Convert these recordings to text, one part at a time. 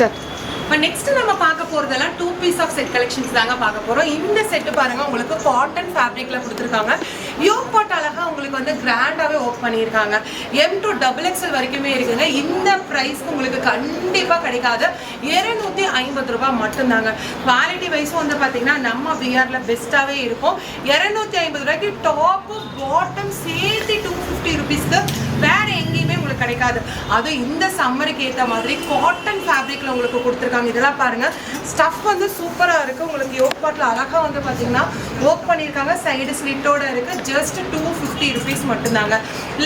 Sister இப்போ next நம்ம பார்க்க போகிறதெல்லாம் two piece of set collections தாங்க பார்க்க போகிறோம் இந்த செட்டு பாருங்க உங்களுக்கு காட்டன் ஃபேப்ரிக்கில் கொடுத்துருக்காங்க. யோக் பாட் அழகா உங்களுக்கு வந்து கிராண்டாகவே ஒர்க் பண்ணியிருக்காங்க. எம் டு டபுள் எக்ஸ்எல் வரைக்குமே இருக்குங்க. இந்த ப்ரைஸ்க்கு உங்களுக்கு கண்டிப்பாக கிடைக்காது. இரநூத்தி ஐம்பது ரூபாய் மட்டும்தாங்க. குவாலிட்டி வைஸும் வந்து பார்த்தீங்கன்னா நம்ம பிஆரில் பெஸ்ட்டாகவே இருக்கும். இரநூத்தி ஐம்பது ரூபாய்க்கு டாப்பு பாட்டம் சேர்த்து டூ ஃபிஃப்டி ருபீஸ்க்கு வேற எங்கேயுமே உங்களுக்கு கிடைக்காது. அதுவும் இந்த சம்மருக்கு ஏற்ற மாதிரி காட்டன் ஃபேப்ரிக்கில் உங்களுக்கு கொடுத்துருக்காங்க. இதெல்லாம் பாருங்கள் ஸ்டஃப் வந்து சூப்பராக இருக்குது உங்களுக்கு யோக் பாட்டில் அழகாக வந்து பார்த்தீங்கன்னா ஒர்க் பண்ணியிருக்காங்க. சைடு ஸ்லிட்டோட இருக்குது ஜஸ்ட் டூ ஃபிஃப்டி ருபீஸ் மட்டும்தாங்க.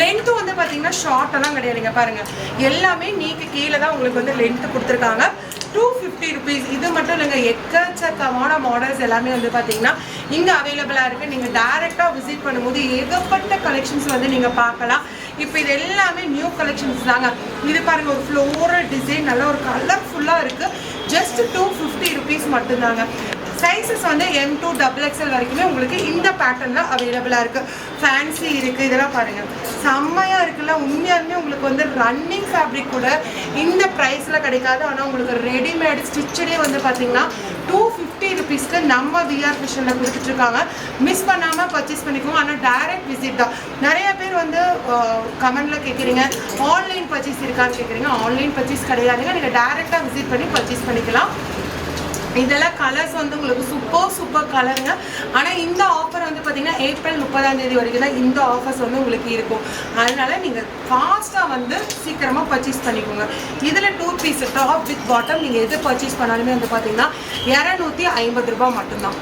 லென்த்து வந்து பார்த்தீங்கன்னா ஷார்ட்டெல்லாம் கிடையாதுங்க. பாருங்கள் எல்லாமே நீக்கு கீழே தான் உங்களுக்கு வந்து லென்த்து கொடுத்துருக்காங்க. டூ ஃபிஃப்டி ருபீஸ் இது மட்டும் இல்லைங்க. எக்கச்சக்கமான மாடல்ஸ் எல்லாமே வந்து பார்த்தீங்கன்னா இங்கே அவைலபிளாக இருக்குது நீங்கள் டேரெக்டாக விசிட் பண்ணும்போது ஏகப்பட்ட கலெக்ஷன்ஸ் வந்து நீங்கள் பார்க்கலாம். இப்போ இது எல்லாமே நியூ கலெக்ஷன்ஸ் தாங்க. இது பாருங்க ஒரு ஃப்ளோரல் டிசைன் நல்ல ஒரு கலர்ஃபுல்லாக இருக்குது ஜஸ்ட் டூ ஃபிஃப்டி ருபீஸ் மட்டும்தாங்க. சைஸஸ் வந்து எம் டூ டபுள் எக்ஸ்எல் வரைக்குமே உங்களுக்கு இந்த பேட்டர்னில் அவைலபிளாக இருக்குது ஃபேன்சி இருக்குது இதெல்லாம் பாருங்கள் செம்மையாக இருக்குல்ல? உண்மையாலுமே உங்களுக்கு வந்து ரன்னிங் ஃபேப்ரிக் கூட இந்த ப்ரைஸில் கிடைக்காது. ஆனால் உங்களுக்கு ரெடிமேட் ஸ்டிச்சடே வந்து பார்த்தீங்கன்னா டூ ஃபிஃப்டி ருபீஸ்க்கு நம்ம விஆர் மிஷனில் கொடுத்துட்ருக்காங்க. மிஸ் பண்ணாமல் பர்ச்சேஸ் பண்ணிக்கோங்க. ஆனால் டைரக்ட் விசிட் தான். நிறைய பேர் வந்து கமெண்டில் கேட்குறீங்க ஆன்லைன் பர்ச்சேஸ் இருக்கான்னு கேட்குறீங்க ஆன்லைன் பர்ச்சேஸ் கிடையாதுங்க. நீங்கள் டைரெக்டாக விசிட் பண்ணி பர்ச்சேஸ் பண்ணிக்கலாம். இதெல்லாம் கலர்ஸ் வந்து உங்களுக்கு சூப்பர் சூப்பர் கலருங்க ஆனால் இந்த ஆஃபர் வந்து பார்த்தீங்கன்னா ஏப்ரல் முப்பதாம் தேதி வரைக்கும் தான் இந்த ஆஃபர்ஸ் வந்து உங்களுக்கு இருக்கும். அதனால நீங்கள் ஃபாஸ்ட்டாக வந்து சீக்கிரமாக பர்ச்சேஸ் பண்ணிக்கோங்க. இதில் two piece top with bottom நீங்கள் எது பர்ச்சேஸ் பண்ணாலுமே வந்து பார்த்தீங்கன்னா இரநூத்தி ஐம்பது ரூபாய் மட்டும்தான்.